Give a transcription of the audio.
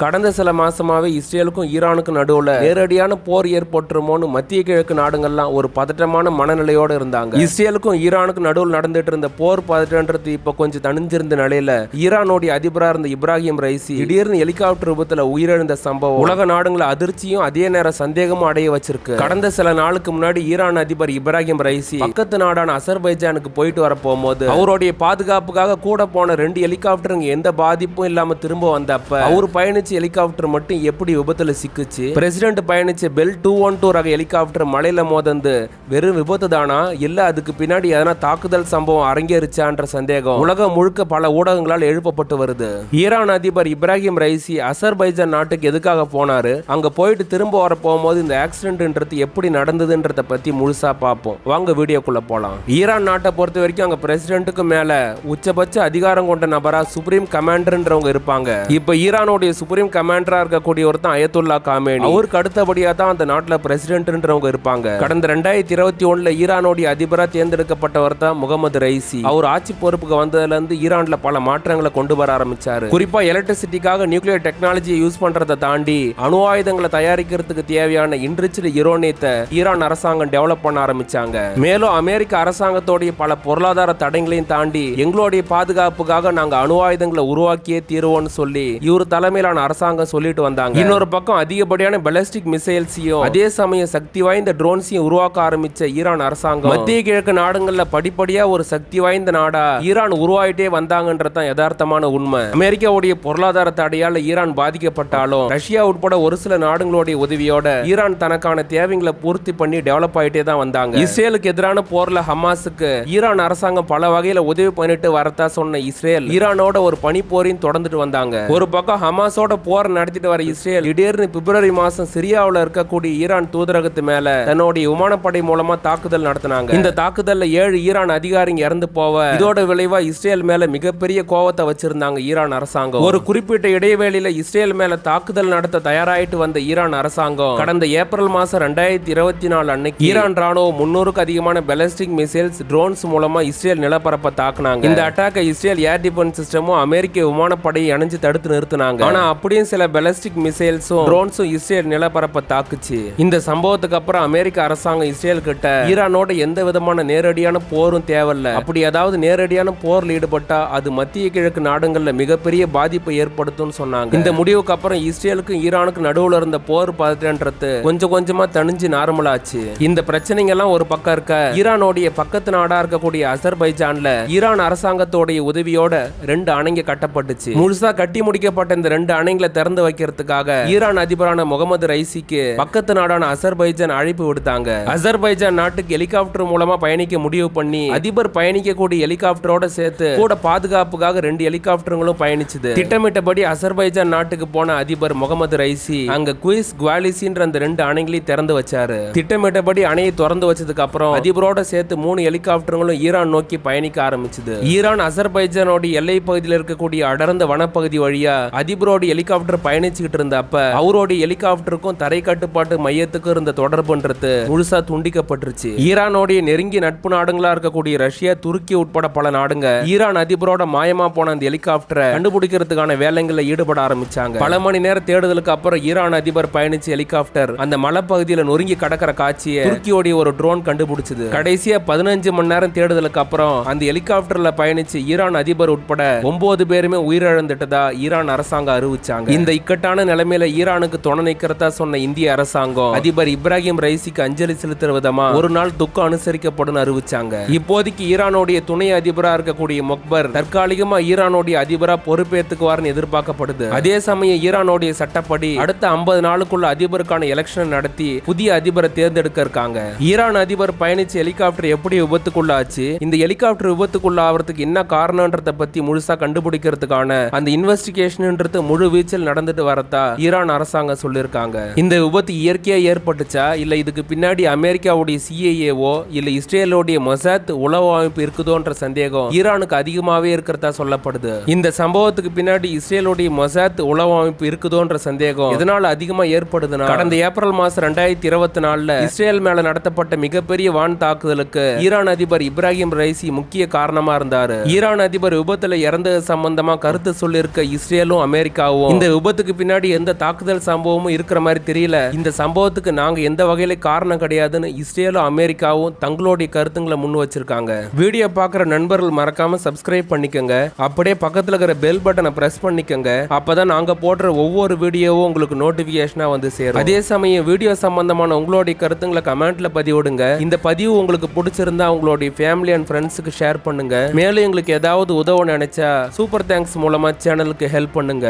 கடந்த சில மாசமாவே இஸ்ரேலுக்கும் ஈரானுக்கும் நடுவில் நேரடியான போர் ஏற்பட்டுருமோன்னு மத்திய கிழக்கு நாடுகள்லாம் ஒரு பதட்டமான மனநிலையோட இருந்தாங்க. இஸ்ரேலுக்கும் ஈரானுக்கும் நடுவில் நடந்துட்டு இருந்த போர் பதட்டன்றது இப்போ கொஞ்சம் தணிஞ்சிருந்த நிலையில ஈரானுடைய அதிபராக இருந்த இப்ராஹிம் ரைசி திடீர்னு ஹெலிகாப்டர் விபத்துல உயிரிழந்த சம்பவம். உலக நாடுகளை அதிர்ச்சியும் அதே நேரம் சந்தேகமும் அடைய வச்சிருக்கு. கடந்த சில நாளுக்கு முன்னாடி ஈரான் அதிபர் இப்ராஹிம் ரைசி பக்கத்து நாடான அசர்பைஜானுக்கு போயிட்டு வர போகும்போது அவருடைய பாதுகாப்புக்காக கூட போன ரெண்டு ஹெலிகாப்டருங்க எந்த பாதிப்பும் இல்லாம திரும்ப வந்தப்ப அவர் பயணி பயணிச்ச ஹெலிகாப்டர் மட்டும் எப்படி விபத்துல சிக்குச்சு? பிரசிடென்ட் பயணிச்ச பெல் டூ ஒன் டூ ரக ஹெலிகாப்டர் மலையில மோதந்து வெறும் விபத்து தானா? இல்ல அதுக்கு பின்னாடி எதனா தாக்குதல் சம்பவம் அரங்கேறிச்சான்ற சந்தேகம். உலகம் முழுக்க பல ஊடகங்களால் எழுப்பப்பட்டு வருது. ஈரான் அதிபர் இப்ராஹிம் ரைசி அசர்பைஜான் நாட்டுக்கு எதுக்காக போனாரு? அங்க போயிட்டு திரும்ப வர போகும்போது இந்த ஆக்சிடென்ட்ன்றது எப்படி நடந்ததுன்றத பத்தி முழுசா பார்ப்போம். வாங்க வீடியோக்குள்ள போலாம். ஈரான் நாட்டை பொறுத்த வரைக்கும் அங்க பிரசிடென்ட்டுக்கு மேல உச்சபட்ச அதிகாரம் கொண்ட நபரா சுப்ரீம் கமாண்டர்ன்றவங்க இருப்பாங்க. இப்ப ஈரானுடைய சுப்ரீம் கமாண்டரா இருக்கக்கூடிய ஒருத்தன் அயத்துல்லா காமேனி. அவருக்கு அடுத்தபடியா தான் அந்த நாட்டுல பிரசிடென்ட்ன்றவங்க இருப்பாங்க. கடந்த ரெண்டாயிரத்தி இருபத்தி ஒண்ணுல ஈரானுடைய அதிபரா தேர்ந்தெடுக்கப்பட்டவர் தான் முகமது ரைசி அவர் ஆட்சி பொறுப்புக்கு வந்ததுல இருந்து ஈரான்ல பல மாற்றங்களை கொண்டு வர ஆரம்பிச்சாரு. குறிப்பா எலக்ட்ரிசிட்டிக்காக நியூக்ளியர் டெக்னாலஜியை யூஸ் பண்றதை தாண்டி அணு ஆயுதங்களை தயாரிக்கிறதுக்கு தேவையான இன்ரிச்டு யுரோனியத்தை ஈரான் அரசாங்கம் டெவலப் பண்ண ஆரம்பிச்சாங்க. மேலும் அமெரிக்க அரசாங்கத்தோடைய பல பொருளாதார தடைகளையும் தாண்டி எங்களுடைய பாதுகாப்புக்காக நாங்க அணு ஆயுதங்களை உருவாக்கியே தீருவோம்னு சொல்லி இவர் தலைமையிலான அரசாங்கம் சொல்லிட்டு வந்தாங்க. இன்னொரு பக்கம் அதிகப்படியான பெலஸ்டிக் மிசைல்ஸையும் அதே சமயம் சக்தி வாய்ந்த ட்ரோன்ஸையும் உருவாக்க ஆரம்பிச்ச ஈரான் அரசாங்கம். மத்திய கிழக்கு நாடுகள்ல படிப்படியா ஒரு சக்தி வாய்ந்த நாடா ஈரான் உருவாயிட்டே வந்தாங்கன்றதான் யதார்த்தமான உண்மை. அமெரிக்காவுடைய பொருளாதார தடையால ஈரான் பாதிக்கப்பட்டாலும் ரஷ்யா உட்பட ஒரு சில நாடுகளுடைய உதவியோட ஈரான் தனக்கான தேவைகளை பூர்த்தி பண்ணி டெவலப் ஆயிட்டே தான் வந்தாங்க. இஸ்ரேலுக்கு எதிரான போர்ல ஹமாஸுக்கு ஈரான் அரசாங்கம் பல வகையில உதவி பண்ணிட்டு வரதா சொன்ன இஸ்ரேல் ஈரானோட ஒரு பனிப்போரையும் தொடர்ந்துட்டு வந்தாங்க. ஒரு பக்கம் ஹமாஸோட போர் நடத்திட்டு வர இஸ்ரேல் திடீர்னு பிப்ரவரி மாசம் சிரியாவில் இருக்கக்கூடிய ஈரான் தூதரகத்து மேல தன்னுடைய விமானப்படை மூலமா தாக்குதல் நடத்தினாங்க. இந்த தாக்குதல்ல ஏழு ஈரான் அதிகாரிங்க இறந்து போவ. இதோட விளைவா இஸ்ரேல் மேல மிகப்பெரிய கோவத்தை வச்சிருந்தாங்க ஈரான் அரசாங்கம். ஒரு குறிப்பிட்ட இடைவேளையில இஸ்ரேல் மேல தாக்குதல் நடத்த தயாராயிட்டு வந்த ஈரான் அரசாங்கம் கடந்த ஏப்ரல் மாசம் ரெண்டாயிரத்தி இருபத்தி நாலு அன்னைக்கு ஈரான் ராணுவம் முன்னூறுக்கு அதிகமான பெலஸ்டிக் மிசைல்ஸ் ட்ரோன்ஸ் மூலமா இஸ்ரேல் நிலப்பரப்பை தாக்குனாங்க. இந்த அட்டாக்கை இஸ்ரேல் ஏர் டிஃபென்ஸ் சிஸ்டமும் அமெரிக்க விமானப்படையை அணைஞ்சு தடுத்து நிறுத்தினாங்க. ஆனா அப்படியும் சில பெலஸ்டிக் மிசைல்ஸும் ட்ரோன்ஸும் இஸ்ரேல் நிலப்பரப்பை தாக்குச்சு. இந்த சம்பவத்துக்கு அப்புறம் அமெரிக்க அரசாங்கம் இஸ்ரேல் கிட்ட ஈரானோட எந்த விதமான நேரடியான போரும் தேவையில்ல. அப்படி ஏதாவது நேரடியான போரில் ஈடுபட்டா அது மத்திய கிழக்கு நாடுகள்ல மிகப்பெரிய பாதிப்பை ஏற்படுத்தும் சொன்னாங்க. இந்த முடிவுக்கு அப்புறம் இஸ்ரேலுக்கும் ஈரானுக்கும் நடுவுல இருந்த போர் பதற்றன்றது கொஞ்சம் கொஞ்சமா தணிஞ்சு நார்மல் ஆச்சு. இந்த பிரச்சனைங்க எல்லாம் ஒரு பக்கம் இருக்க ஈரானோடைய பக்கத்து நாடா இருக்கக்கூடிய அசர்பைஜான்ல ஈரான் அரசாங்கத்தோடைய உதவியோட ரெண்டு அணைங்க கட்டப்பட்டுச்சு. முழுசா கட்டி முடிக்கப்பட்ட இந்த ரெண்டு அணைங்களை திறந்து வைக்கிறதுக்காக ஈரான் அதிபரான முகமது ரைசிக்கு பக்கத்து நாடான அசர்பைஜான் அழைப்பு விடுத்தாங்க. அசர்பைஜான் நாட்டுக்கு ஹெலிகாப்டர் மூலமா பயணிக்க முடிவு பண்ணி அதிபர் பயணிக்கக்கூடிய ஹெலிகாப்டரோட சேர்த்து கூட பாதுகாப்புக்காக ரெண்டு ஹெலிகாப்டருங்களும் பயணிச்சது. திட்டமிட்டபடி அசர்பைஜான் நாட்டுக்கு போன அதிபர் முகமது ரைசி அங்க குயிஸ் குவாலிசின்ற அந்த ரெண்டு அணைகளையும் திறந்து வச்சாரு. திட்டமிட்டபடி அணையை திறந்து வச்சதுக்கு அப்புறம் அதிபரோட சேர்த்து மூணு ஹெலிகாப்டருங்களும் ஈரான் நோக்கி பயணிக்க ஆரம்பிச்சது. ஈரான் அசர்பைஜானோட எல்லை பகுதியில் இருக்கக்கூடிய அடர்ந்த வனப்பகுதி வழியா அதிபரோட ஹெலிகாப்டர் ஹெலிகாப்டர் பயணிச்சுக்கிட்டு இருந்தப்ப அவரோட ஹெலிகாப்டருக்கும் தரை கட்டுப்பாட்டு மையத்துக்கும் இருந்த தொடர்புன்றது முழுசா துண்டிக்கப்பட்டுருச்சு. ஈரானோடைய நெருங்கிய நட்பு நாடுகளா இருக்கக்கூடிய ரஷ்யா துருக்கி உட்பட பல நாடுங்க ஈரான் அதிபரோட மாயமா போன அந்த ஹெலிகாப்டரை கண்டுபிடிக்கிறதுக்கான வேலைகள்ல ஈடுபட ஆரம்பிச்சாங்க. பல மணி நேர தேடுதலுக்கு அப்புறம் ஈரான் அதிபர் பயணிச்ச ஹெலிகாப்டர் அந்த மலைப்பகுதியில நொறுங்கி கடக்கிற காட்சியை துருக்கியோடைய ஒரு ட்ரோன் கண்டுபிடிச்சது. கடைசியா பதினஞ்சு மணி நேரம் தேடுதலுக்கு அப்புறம் அந்த ஹெலிகாப்டர்ல பயணிச்சு ஈரான் அதிபர் உட்பட ஒன்பது பேருமே உயிரிழந்துட்டதா ஈரான் அரசாங்கம் அறிவிச்சாங்க இந்த இக்கட்டான நிலைமையில ஈரானுக்கு துணை நிற்கிறதா சொன்ன இந்திய அரசாங்கம் அதிபர் இப்ராஹிம் ரைசிக்கு அஞ்சலி செலுத்துற விதமா ஒரு நாள் துக்கம் அனுசரிக்கப்படும் அறிவிச்சாங்க. இப்போதைக்கு ஈரானுடைய துணை அதிபரா இருக்கக்கூடிய மொக்பர் தற்காலிகமா ஈரானுடைய அதிபரா பொறுப்பேற்றுக்குவார்னு எதிர்பார்க்கப்படுது. அதே சமயம் ஈரானுடைய சட்டப்படி அடுத்த ஐம்பது நாளுக்குள்ள அதிபருக்கான எலெக்ஷன் நடத்தி புதிய அதிபரை தேர்ந்தெடுக்க இருக்காங்க. ஈரான் அதிபர் பயணிச்ச ஹெலிகாப்டர் எப்படி விபத்துக்குள்ளாச்சு இந்த ஹெலிகாப்டர் விபத்துக்குள்ள ஆகிறதுக்கு என்ன காரணம்ன்றத பத்தி முழுசா கண்டுபிடிக்கிறதுக்கான அந்த இன்வெஸ்டிகேஷன்ன்றது முழு வீச்சில் நடந்துட்டு வரதா ஈரான் அரசாங்கம் சொல்லியிருக்காங்க. இந்த விபத்து இயற்கையா ஏற்பட்டுச்சா? இல்ல இதுக்கு பின்னாடி அமெரிக்காவுடைய சிஏஏஓ இல்ல இஸ்ரேலோடைய மொசாத் உளவு அமைப்பு இருக்குதோன்ற சந்தேகம் ஈரானுக்கு அதிகமாவே இருக்கிறதா சொல்லப்படுது. இந்த சம்பவத்துக்கு பின்னாடி இஸ்ரேலோடைய மொசாத் உளவு அமைப்பு இருக்குதோன்ற சந்தேகம் இதனால அதிகமா ஏற்படுதுன்னா கடந்த ஏப்ரல் மாசம் ரெண்டாயிரத்தி இருபத்தி நாலுல இஸ்ரேல் மேல நடத்தப்பட்ட மிகப்பெரிய வான் தாக்குதலுக்கு ஈரான் அதிபர் இப்ராஹிம் ரைசி முக்கிய காரணமா இருந்தாரு. ஈரான் அதிபர் விபத்துல இறந்தது சம்பந்தமா கருத்து சொல்லியிருக்க இஸ்ரேலும் அமெரிக்காவும் இந்த விபத்துக்கு பின்னாடி எந்த தாக்குதல் சம்பவமும் இருக்கிற மாதிரி தெரியல. இந்த சம்பவத்துக்கு நாங்க எந்த வகையில காரணம் கிடையாதுன்னு இஸ்ரேலும் அமெரிக்காவும் தங்களுடைய கருத்துங்களை முன் வச்சிருக்காங்க. வீடியோ பார்க்குற நண்பர்கள் மறக்காம சப்ஸ்கிரைப் பண்ணிக்கோங்க. அப்படியே பக்கத்துல இருக்கிற பெல் பட்டனை பிரஸ் பண்ணிக்கோங்க. அப்பதான் நாங்க போடுற ஒவ்வொரு வீடியோவும் உங்களுக்கு நோட்டிபிகேஷனா வந்து சேரும். அதே சமயம் வீடியோ சம்பந்தமான உங்களுடைய கருத்துங்களை கமெண்ட்ல பதிவிடுங்க. இந்த பதிவு உங்களுக்கு பிடிச்சிருந்தா உங்களுடைய ஃபேமிலி அண்ட் ஃப்ரெண்ட்ஸுக்கு ஷேர் பண்ணுங்க. மேலும் எங்களுக்கு ஏதாவது உதவ நினைச்சா சூப்பர் தேங்க்ஸ் மூலமா சேனலுக்கு ஹெல்ப் பண்ணுங்க.